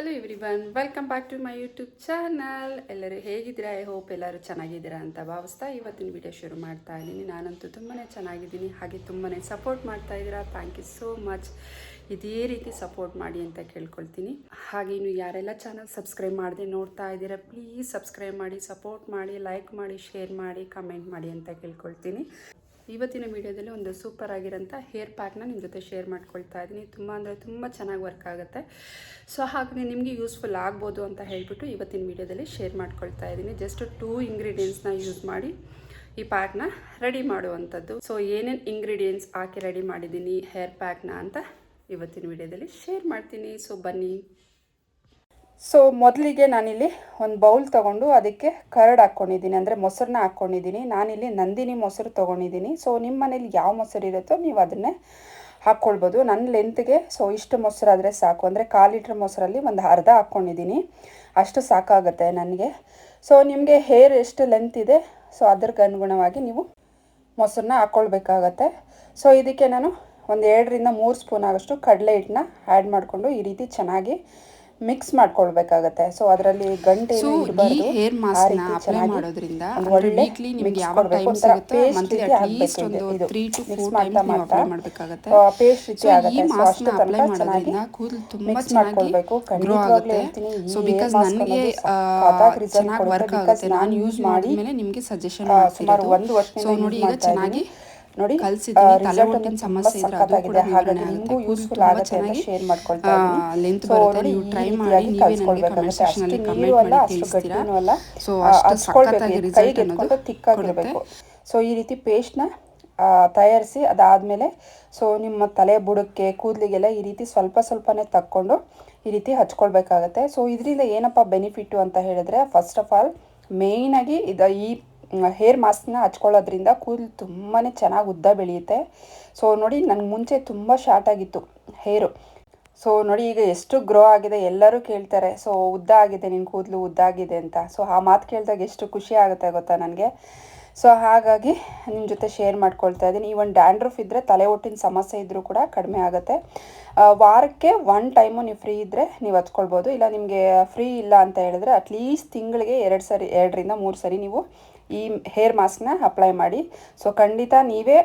Everyone welcome back to my YouTube channel ಎಲ್ಲರೂ ಹೇಗಿದ್ದೀರಾ? I hope ಎಲ್ಲರೂ ಚೆನ್ನಾಗಿದ್ದೀರಾ ಅಂತ ಭಾವಿಸ್ತಾ ಇವತ್ತಿನ ವಿಡಿಯೋ ಶುರು ಮಾಡ್ತಾ ಇದ್ದೀನಿ. ನಾನಂತೂ ತುಂಬಾ ಚೆನ್ನಾಗಿದ್ದೀನಿ. ಹಾಗೆ ತುಂಬಾ ಸಪೋರ್ಟ್ ಮಾಡ್ತಾ ಇದ್ದೀರಾ? ಥ್ಯಾಂಕ್ ಯು ಸೋ ಮಚ್ ಇದೇ ರೀತಿ ಸಪೋರ್ಟ್ ಮಾಡಿ ಅಂತ ಕೇಳ್ಕೊಳ್ತೀನಿ. ಹಾಗೆ ಇನ್ನು ಯಾರೆಲ್ಲ ಚಾನಲ್ ಸಬ್ಸ್ಕ್ರೈಬ್ ಮಾಡದೆ ನೋಡ್ತಾ ಇದ್ದೀರಾ ಪ್ಲೀಸ್ ಸಬ್ಸ್ಕ್ರೈಬ್ ಮಾಡಿ ಸಪೋರ್ಟ್ ಮಾಡಿ ಲೈಕ್ ಮಾಡಿ ಶೇರ್ ಮಾಡಿ ಕಮೆಂಟ್ ಮಾಡಿ ಅಂತ ಕೇಳ್ಕೊಳ್ತೀನಿ. ಇವತ್ತಿನ ವೀಡಿಯೋದಲ್ಲಿ ಒಂದು ಸೂಪರ್ ಆಗಿರೋಂಥ ಹೇರ್ ಪ್ಯಾಕ್ನ ನಿಮ್ಮ ಜೊತೆ ಶೇರ್ ಮಾಡ್ಕೊಳ್ತಾ ಇದ್ದೀನಿ. ತುಂಬ ಅಂದರೆ ತುಂಬ ಚೆನ್ನಾಗಿ ವರ್ಕ್ ಆಗುತ್ತೆ. ಸೊ ಹಾಗಾಗಿ ನಿಮಗೆ ಯೂಸ್ಫುಲ್ ಆಗ್ಬೋದು ಅಂತ ಹೇಳಿಬಿಟ್ಟು ಇವತ್ತಿನ ವೀಡಿಯೋದಲ್ಲಿ ಶೇರ್ ಮಾಡ್ಕೊಳ್ತಾ ಇದ್ದೀನಿ. ಜಸ್ಟ್ ಟೂ ಇಂಗ್ರೀಡಿಯೆಂಟ್ಸ್ನ ಯೂಸ್ ಮಾಡಿ ಈ ಪ್ಯಾಕ್ನ ರೆಡಿ ಮಾಡುವಂಥದ್ದು. ಸೊ ಏನೇನು ಇಂಗ್ರೀಡಿಯೆಂಟ್ಸ್ ಹಾಕಿ ರೆಡಿ ಮಾಡಿದ್ದೀನಿ ಹೇರ್ ಪ್ಯಾಕ್ನ ಅಂತ ಇವತ್ತಿನ ವಿಡಿಯೋದಲ್ಲಿ ಶೇರ್ ಮಾಡ್ತೀನಿ. ಸೊ ಬನ್ನಿ. ಸೊ ಮೊದಲಿಗೆ ನಾನಿಲ್ಲಿ ಒಂದು ಬೌಲ್ ತೊಗೊಂಡು ಅದಕ್ಕೆ ಕರಡ್ ಹಾಕ್ಕೊಂಡಿದ್ದೀನಿ. ಅಂದರೆ ಮೊಸರನ್ನ ಹಾಕ್ಕೊಂಡಿದ್ದೀನಿ. ನಾನಿಲ್ಲಿ ನಂದಿನಿ ಮೊಸರು ತೊಗೊಂಡಿದ್ದೀನಿ. ಸೊ ನಿಮ್ಮ ಮನೇಲಿ ಯಾವ ಮೊಸರು ಇರುತ್ತೋ ನೀವು ಅದನ್ನೇ ಹಾಕ್ಕೊಳ್ಬೋದು. ನನ್ನ ಲೆಂತ್ಗೆ ಸೊ ಇಷ್ಟು ಮೊಸರು ಆದರೆ ಸಾಕು. ಅಂದರೆ ಕಾಲು ಲೀಟ್ರ್ ಮೊಸರಲ್ಲಿ ಒಂದು ಅರ್ಧ ಹಾಕ್ಕೊಂಡಿದ್ದೀನಿ. ಅಷ್ಟು ಸಾಕಾಗುತ್ತೆ ನನಗೆ. ಸೊ ನಿಮಗೆ ಹೇರ್ ಎಷ್ಟು ಲೆಂತ್ ಇದೆ ಸೊ ಅದ್ರಿಗೆ ಅನುಗುಣವಾಗಿ ನೀವು ಮೊಸರನ್ನ ಹಾಕ್ಕೊಳ್ಬೇಕಾಗತ್ತೆ. ಸೊ ಇದಕ್ಕೆ ನಾನು ಒಂದು ಎರಡರಿಂದ ಮೂರು ಸ್ಪೂನ್ ಆಗೋಷ್ಟು ಕಡಲೆ ಹಿಟ್ಟನ್ನ ಆ್ಯಡ್ ಮಾಡಿಕೊಂಡು ಈ ರೀತಿ ಚೆನ್ನಾಗಿ ಮಿಕ್ಸ್ ಮಾಡ್ಕೊಳ್ಬೇಕಾಗತ್ತೆ. ಸೊ ಅದರಲ್ಲಿ ಗಂಟೆ ಸೊ ಈ ಹೇರ್ ಮಾಸ್ಕ್ನ ಅಪ್ಲೈ ಮಾಡೋದ್ರಿಂದ ಅಂದ್ರೆ ವೀಕ್ಲಿ ನಿಮಗೆ ಯಾವ ಟೈಮ್ ಸಿಗುತ್ತೆ ಮಂತ್ಲಿ ಅಟ್ಲೀಸ್ಟ್ ಒಂದು 3 ಟು 4 ಟೈಮ್ಸ್ ನೀವು ಅಪ್ಲೈ ಮಾಡಬೇಕಾಗುತ್ತೆ. ಪೇಸ್ಟ್ ರೀತಿ ಈ ಮಾಸ್ಕ್ನ ಅಪ್ಲೈ ಮಾಡೋದ್ರಿಂದ ಕೂದಲು ತುಂಬಾ ಚೆನ್ನಾಗಿ ಗ್ರೋ ಆಗುತ್ತೆ. ಸೊ ಬಿಕಾಸ್ ನನಗೆ ಚೆನ್ನಾಗಿ ವರ್ಕ್ ಆಗುತ್ತೆ. ನಾನು ಯೂಸ್ ಮಾಡಿದ್ಮೇಲೆ ನಿಮಗೆ ಸಜೆಷನ್ ಮಾಡ್ತೀನಿ ಸುಮಾರು ಒಂದು ವರ್ಷದಿಂದ ಸೊ ನೋಡಿ ಈಗ ಚೆನ್ನಾಗಿ. ನೋಡಿ ಕಲ್ಸಿದ್ದೀನಿ ತಲೆ result ಸಮಸ್ಯೆ ಇದ್ರೆ ಅದು ಕೂಡ ಸಖತ್ತಾಗಿದೆ. ಹಾಗಾಗಿ ನಿವಾರಣೆ ನಿಮಗೂ ಆಗುತ್ತೆ useful ಆಗುತ್ತೆ ಅಂತ ಚೆನ್ನಾಗಿ ಮಾಡ್ಕೊಳ್ತಾ ಇದ್ದೀನಿ. ಲೆಂತ್ ಬರುತ್ತೆ ನೀವು ಟ್ರೈ ಮಾಡಿ ನೀವೇ ನನಗೆ ಕಮೆಂಟ್ ಕಲ್ಸ್ಕೊಳ್ಬೇಕಾಗುತ್ತೆ. ಸೆಕ್ಷನ್ ಅಲ್ಲಿ ಕಮೆಂಟ್ ಮಾಡಿ ತಿಳಿಸ್ತೀರಾ ಸೊ ಆ, ಅಷ್ಟು ಹಚ್ಕೊಳ್ಬೇಕು. ಸಖತ್ತಾಗಿ ರಿಸಲ್ಟ್ ಅನ್ನೋದು ಎತ್ಕೊಂಡು ತಿಕ್ಕಾಗಿರ್ಬೇಕು ಸೊ ಈ ರೀತಿ ಪೇಸ್ಟ್ನ ತಯಾರಿಸಿ ಅದಾದಮೇಲೆ ಸೊ ನಿಮ್ಮ ತಲೆ ಬುಡಕ್ಕೆ ಕೂದಲಿಗೆಲ್ಲ ಈ ರೀತಿ ಸ್ವಲ್ಪ ಸ್ವಲ್ಪನೇ ತಕ್ಕೊಂಡು ಈ ರೀತಿ ಹಚ್ಕೊಳ್ಬೇಕಾಗತ್ತೆ ಸೊ ಇದರಿಂದ ಏನಪ್ಪ ಬೆನಿಫಿಟ್ಟು ಅಂತ ಹೇಳಿದ್ರೆ ಫಸ್ಟ್ ಆಫ್ ಆಲ್ ಮೇಯ್ನಾಗಿ ಇದು ಈ ಹೇರ್ ಮಾಸ್ಕ್ನ ಹಚ್ಕೊಳ್ಳೋದ್ರಿಂದ ಕೂದಲು ತುಂಬಾ ಚೆನ್ನಾಗಿ ಉದ್ದ ಬೆಳೆಯುತ್ತೆ. ಸೊ ನೋಡಿ ನನಗೆ ಮುಂಚೆ ತುಂಬ ಶಾರ್ಟ್ ಆಗಿತ್ತು ಹೇರು ಸೊ ನೋಡಿ, ಈಗ ಎಷ್ಟು ಗ್ರೋ ಆಗಿದೆ ಎಲ್ಲರೂ ಕೇಳ್ತಾರೆ. ಸೊ ಉದ್ದ ಆಗಿದೆ ನಿನ್ನ ಕೂದಲು ಉದ್ದ ಆಗಿದೆ ಅಂತ. ಸೊ ಆ ಮಾತು ಕೇಳಿದಾಗ ಎಷ್ಟು ಖುಷಿ ಆಗುತ್ತೆ ಗೊತ್ತಾ ನನಗೆ? ಸೊ ಹಾಗಾಗಿ ನಿಮ್ಮ ಜೊತೆ ಶೇರ್ ಮಾಡ್ಕೊಳ್ತಾ ಇದ್ದೀನಿ. ಈ ಒಂದು ಡ್ಯಾಂಡ್ರಫ್ ಇದ್ದರೆ ತಲೆ ಒಟ್ಟಿನ ಸಮಸ್ಯೆ ಇದ್ದರೂ ಕೂಡ ಕಡಿಮೆ ಆಗುತ್ತೆ. ವಾರಕ್ಕೆ ಒನ್ ಟೈಮು ನೀವು ಫ್ರೀ ಇದ್ದರೆ ನೀವು ಹಚ್ಕೊಳ್ಬೋದು. ಇಲ್ಲ, ನಿಮಗೆ ಫ್ರೀ ಇಲ್ಲ ಅಂತ ಹೇಳಿದ್ರೆ ಅಟ್ಲೀಸ್ಟ್ ತಿಂಗಳಿಗೆ ಎರಡು ಸರಿ, ಎರಡರಿಂದ ಮೂರು ಸರಿ ನೀವು ಈ ಹೇರ್ ಮಾಸ್ಕ್ನ ಅಪ್ಲೈ ಮಾಡಿ. ಸೊ ಖಂಡಿತ ನೀವೇ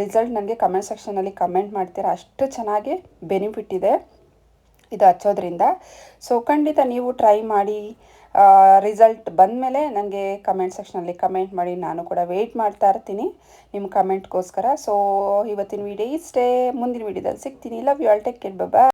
ರಿಸಲ್ಟ್ ನನಗೆ ಕಮೆಂಟ್ ಸೆಕ್ಷನಲ್ಲಿ ಕಮೆಂಟ್ ಮಾಡ್ತೀರಾ. ಅಷ್ಟು ಚೆನ್ನಾಗಿ ಬೆನಿಫಿಟ್ ಇದೆ ಇದು ಹಚ್ಚೋದ್ರಿಂದ. ಸೊ ಖಂಡಿತ ನೀವು ಟ್ರೈ ಮಾಡಿ ರಿಸಲ್ಟ್ ಬಂದಮೇಲೆ ನನಗೆ ಕಮೆಂಟ್ ಸೆಕ್ಷನಲ್ಲಿ ಕಮೆಂಟ್ ಮಾಡಿ. ನಾನು ಕೂಡ ವೆಯ್ಟ್ ಮಾಡ್ತಾ ಇರ್ತೀನಿ ನಿಮ್ಮ ಕಮೆಂಟ್ಗೋಸ್ಕರ ಸೊ ಇವತ್ತಿನ ವಿಡಿಯೋ ಇಷ್ಟೇ. ಮುಂದಿನ ವಿಡಿಯೋದಲ್ಲಿ ಸಿಗ್ತೀನಿ. Love you all take care bye